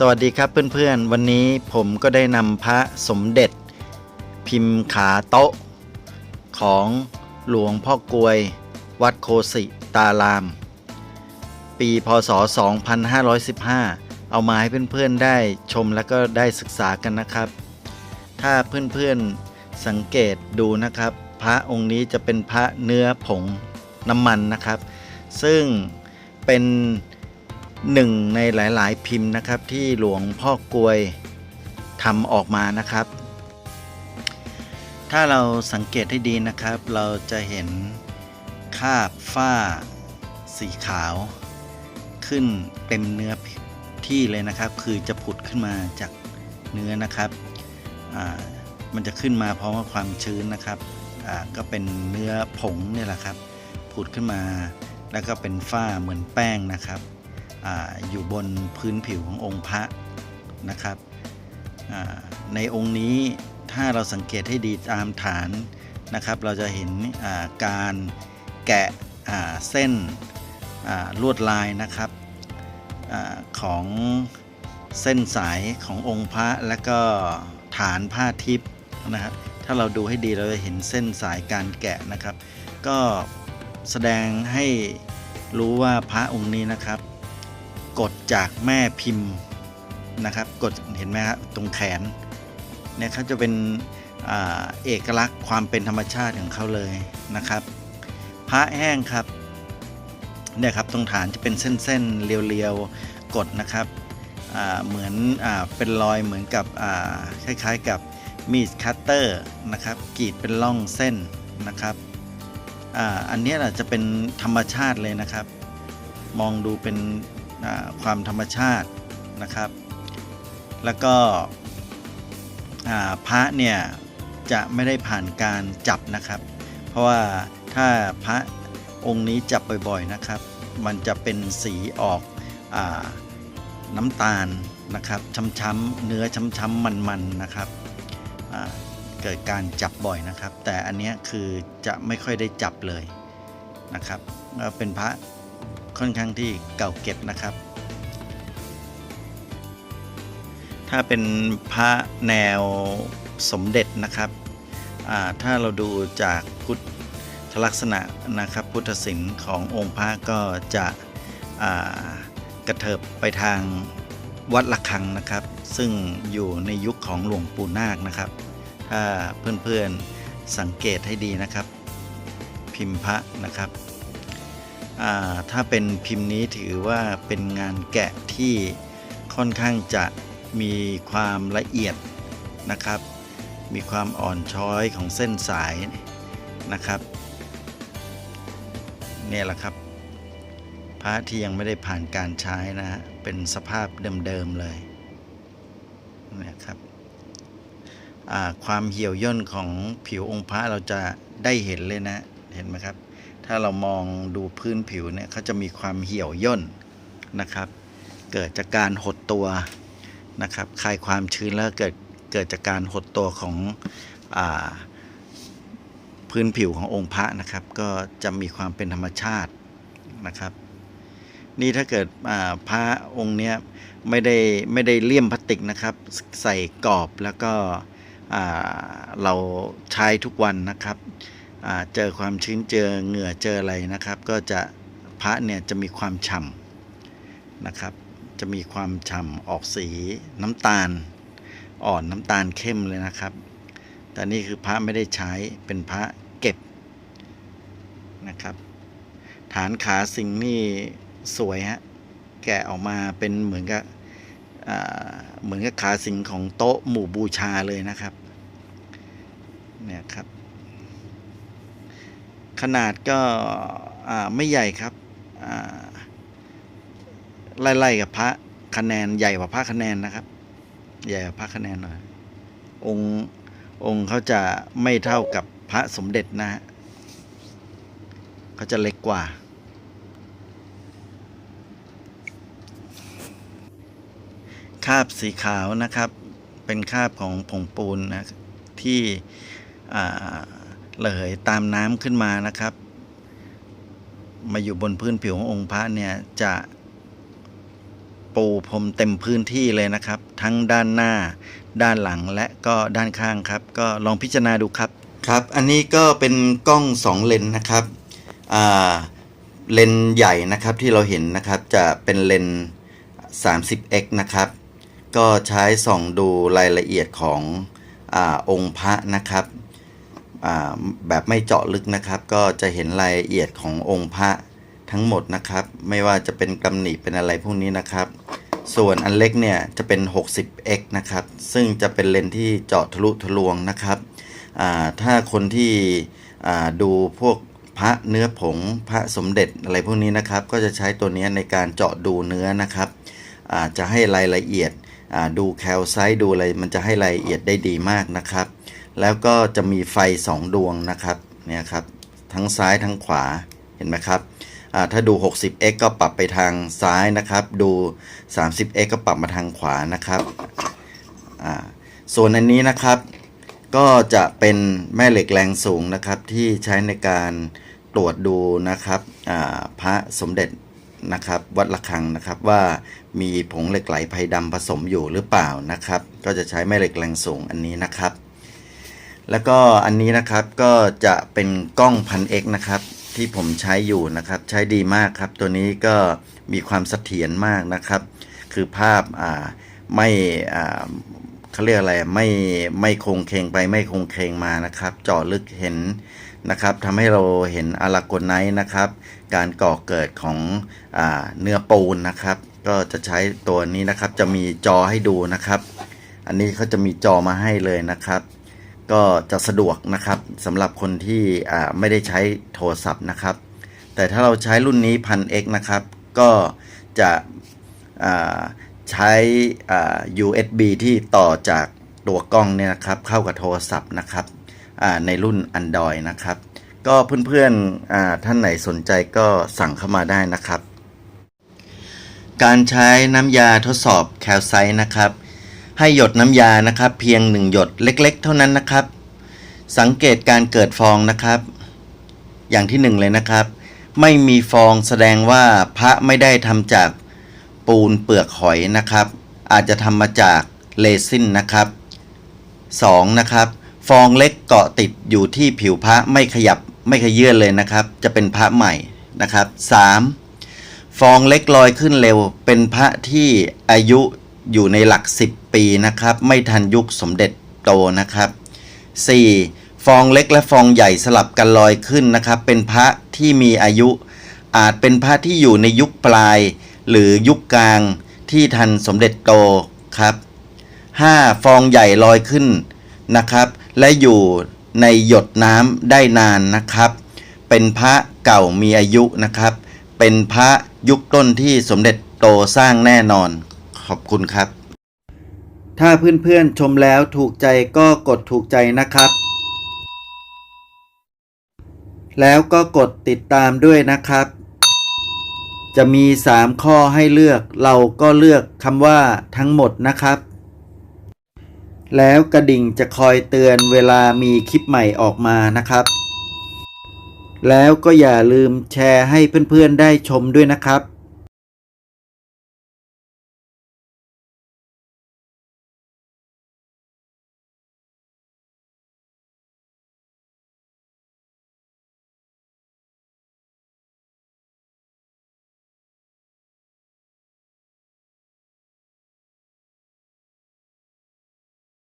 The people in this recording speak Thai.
สวัสดีครับเพื่อนๆ วันนี้ผมก็ได้นำพระสมเด็จ พิมพ์ขาโต๊ะ ของหลวงพ่อกลวย วัดโคสิตาราม ปีพศ 2515 เอามาให้เพื่อนๆได้ชมแล้วก็ได้ศึกษากันนะครับ ถ้าเพื่อนๆสังเกตดูนะครับ พระองค์นี้จะเป็นพระเนื้อผงน้ำมันนะครับ ซึ่งเป็น หนึ่งในหลายๆ พิมพ์นะครับที่หลวงพ่อกลวยทำออกมานะครับ ถ้าเราสังเกตให้ดีนะครับ เราจะเห็นคราบฝ้า สีขาว ขึ้นเต็มเนื้อที่เลยนะครับ คือจะผุดขึ้นมาจากเนื้อนะครับมันจะขึ้นมาเพราะว่าความชื้นนะครับก็เป็นเนื้อผงเนี่ยแหละครับ ผุดขึ้นมาแล้วก็เป็นฝ้าเหมือนแป้งนะครับ ออยู่บนพื้นผิวขององค์พระนะครับ ในองค์นี้ถ้าเราสังเกตให้ดีตามฐานนะครับ เราจะเห็นการแกะเส้นลวดลายนะครับอของเส้นสายขององค์พระและก็ฐานผ้าทิพย์นะครับถ้าเราดูให้ดีเราจะเห็นเส้นสายการแกะนะครับ ก็แสดงให้รู้ว่าพระองค์นี้นะครับ กดจากแม่พิมพ์นะครับ กดเห็นไหมครับตรงแขนเนี่ยเขาจะเป็นอเอกลักษณ์ความเป็นธรรมชาติของเขาเลยนะครับ พระแห้งครับเนี่ยครับตรงฐานจะเป็นเส้นๆเรียวๆกดนะครับเหมือนอเป็นรอยเหมือนกับคล้ายๆกับมีดคัตเตอร์นะครับกรีดเป็นร่องเส้นนะครับออันนี้ยน่ะจะเป็นธรรมชาติเลยนะครับ มองดูเป็น ความธรรมชาตินะครับ แล้วก็พระเนี่ยจะไม่ได้ผ่านการจับนะครับ เพราะว่าถ้าพระองค์นี้จับบ่อยๆนะครับ มันจะเป็นสีออกอน้ำตาลนะครับช้ำๆเนื้อช้ำๆมันๆนะครับเกิดการจับบ่อยนะครับ แต่อันนี้คือจะไม่ค่อยได้จับเลยนะครับก็เป็นพระ ค่อนข้างที่เก่าเก็บนะครับ ถ้าเป็นพระแนวสมเด็จนะครับถ้าเราดูจากพุทธลักษณะนะครับ พุทธศิลป์ขององค์พระก็จะกระเถิบไปทางวัดละคังนะครับ ซึ่งอยู่ในยุคของหลวงปู่นาคนะครับ ถ้าเพื่อนๆสังเกตให้ดีนะครับ พิมพ์พระนะครับ ถ้าเป็นพิมพ์นี้ถือว่าเป็นงานแกะที่ค่อนข้างจะมีความละเอียดนะครับ มีความอ่อนช้อยของเส้นสายนะครับเนี่ยแหละครับ พระที่ยังไม่ได้ผ่านการใช้นะฮะเป็นสภาพเดิมๆเลยนี่ยครับความเหี่ยวย่นของผิวองค์พระเราจะได้เห็นเลยนะเห็นไหมครับ ถ้าเรามองดูพื้นผิวเนี่ยเขาจะมีความเหี่ยวย่นนะครับ เกิดจากการหดตัวนะครับคลายความชื้นแล้วเกิดเกิดจากการหดตัวของอพื้นผิวขององค์พระนะครับ ก็จะมีความเป็นธรรมชาตินะครับ นี่ถ้าเกิดพระองค์เนี้ยไม่ได้ไม่ได้เลี่ยมพลาสติกนะครับ ใส่กรอบแล้วก็เราใช้ทุกวันนะครับ เจอความชื้นเจอเหงื่อเจออะไรนะครับ ก็จะพระเนี่ยจะมีความฉ่ำนะครับ จะมีความฉ่ำออกสีน้ำตาล อ่อนน้ำตาลเข้มเลยนะครับ แต่นี่คือพระไม่ได้ใช้เป็นพระเก็บนะครับ ฐานขาสิงห์นี่สวยฮะแกะออกมาเป็นเหมือนกับเหมือนกับขาสิงของโต๊ะหมู่บูชาเลยนะครับเนี่ยครับ ขนาดก็ไม่ใหญ่ครับไล่ๆกับพระคะแนนใหญ่กว่าพระคะแนนนะครับ ใหญ่กว่าพระคะแนนหน่อยองค์องค์เขาจะไม่เท่ากับพระสมเด็จนะฮะเขาจะเล็กกว่า คาบสีขาวนะครับ เป็นคาบของผงปูนนะที่อ่า ระเหยตามน้ำขึ้นมานะครับ มาอยู่บนพื้นผิวขององค์พระเนี่ยจะปูพรมเต็มพื้นที่เลยนะครับ ทั้งด้านหน้า ด้านหลังและก็ด้านข้างครับ ก็ลองพิจารณาดูครับครับ อันนี้ก็เป็นกล้อง2เลนนะครับเลนใหญ่นะครับที่เราเห็นนะครับจะเป็นเลนส์ 30x นะครับ ก็ใช้ส่องดูรายละเอียดของอองค์พระนะครับ แบบไม่เจาะลึกนะครับ ก็จะเห็นรายละเอียดขององค์พระทั้งหมดนะครับ ไม่ว่าจะเป็นกำหนิเป็นอะไรพวกนี้นะครับ ส่วนอันเล็กเนี่ยจะเป็น 60x นะครับ ซึ่งจะเป็นเลนส์ที่เจาะทะลุทะลวงนะครับถ้าคนที่ดูพวกพระเนื้อผงพระสมเด็จอะไรพวกนี้นะครับ ก็จะใช้ตัวนี้ในการเจาะดูเนื้อนะครับจะให้รายละเอียดดูแคลไซต์ดูอะไรมันจะให้รายละเอียดได้ดีมากนะครับ แล้วก็จะมีไฟ 2 ดวงนะครับเนี่ยครับทั้งซ้ายทั้งขวาเห็นไหมครับถ้าดู 60x ก็ปรับไปทางซ้ายนะครับ ดู 30x ก็ปรับมาทางขวานะครับส่วนอันนี้นะครับก็จะเป็นแม่เหล็กแรงสูงนะครับที่ใช้ในการตรวจดูนะครับพระสมเด็จนะครับวัดระฆังนะครับว่ามีผงเหล็กไหลไพดำผสมอยู่หรือเปล่านะครับ ก็จะใช้แม่เหล็กแรงสูงอันนี้นะครับ แล้วก็อันนี้นะครับก็จะเป็นกล้องพันเอกนะครับที่ผมใช้อยู่นะครับใช้ดีมากครับ ตัวนี้ก็มีความเสถียรมากนะครับ คือภาพอ่าไม่อ่าเขาเรียกอะไรไม่ไม่คงเคงไปไม่คงเคงมานะครับจาะลึกเห็นนะครับทำให้เราเห็นอาราโกไนท์นะครับ การก่อเกิดของอาเนื้อปูนนะครับ ก็จะใช้ตัวนี้นะครับจะมีจอให้ดูนะครับ อันนี้เขาจะมีจอมาให้เลยนะครับ ก็จะสะดวกนะครับสำหรับคนที่ไม่ได้ใช้โทรศัพท์นะครับ แต่ถ้าเราใช้รุ่นนี้พัน X นะครับ ก็จะใช้ USB ที่ต่อจากตัวกล้องเนี่ยนะครับ เข้ากับโทรศัพท์นะครับในรุ่น Android นะครับ ก็เพื่อนๆท่านไหนสนใจก็สั่งเข้ามาได้นะครับ การใช้น้ำยาทดสอบแคลไซต์นะครับ ให้หยดน้ำยานะครับ เพียงหนึ่งหยดเล็ก ๆ เท่านั้นนะครับ สังเกตการเกิดฟองนะครับ อย่างที่หนึ่งเลยนะครับ ไม่มีฟองแสดงว่าพระไม่ได้ทำจากปูนเปลือกหอยนะครับ อาจจะทำมาจากเรซินนะครับ 2. นะครับ ฟองเล็กเกาะติดอยู่ที่ผิวพระไม่ขยับไม่ขยื่นเลยนะครับ จะเป็นพระใหม่นะครับ 3. ฟองเล็กลอยขึ้นเร็ว เป็นพระที่อายุอยู่ในหลัก 10 ปีนะครับ ไม่ทันยุคสมเด็จโตนะครับ 4. ฟองเล็กและฟองใหญ่สลับกันลอยขึ้นนะครับ เป็นพระที่มีอายุ อาจเป็นพระที่อยู่ในยุคปลาย หรือยุคกลางที่ทันสมเด็จโตครับ 5. ฟองใหญ่ลอยขึ้นนะครับ และอยู่ในหยดน้ำได้นานนะครับ เป็นพระเก่ามีอายุนะครับ เป็นพระยุคต้นที่สมเด็จโตสร้างแน่นอน ขอบคุณครับ ถ้าเพื่อนๆชมแล้วถูกใจก็กดถูกใจนะครับ แล้วก็กดติดตามด้วยนะครับ จะมี 3 ข้อให้เลือก เราก็เลือกคำว่าทั้งหมดนะครับ แล้วกระดิ่งจะคอยเตือนเวลามีคลิปใหม่ออกมานะครับ แล้วก็อย่าลืมแชร์ให้เพื่อนๆได้ชมด้วยนะครับ